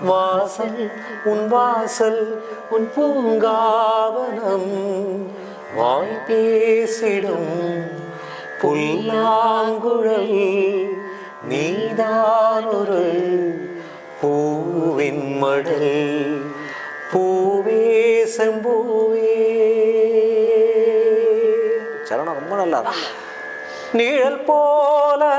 வாசல் உன் வாசல் உன் பூங்காவனம். வாய் பேசிடும் புல்லாங்குழல் நீதான் ஒரு பூவின் மடல். பூவே செம்பூவே. சரணம் ரொம்ப நல்லா. நிழல் போல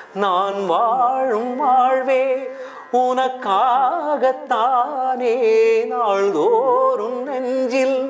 நான் வாழும் வாழ்வே உனக்காகத்தானே. நாள்தோறும் நெஞ்சில்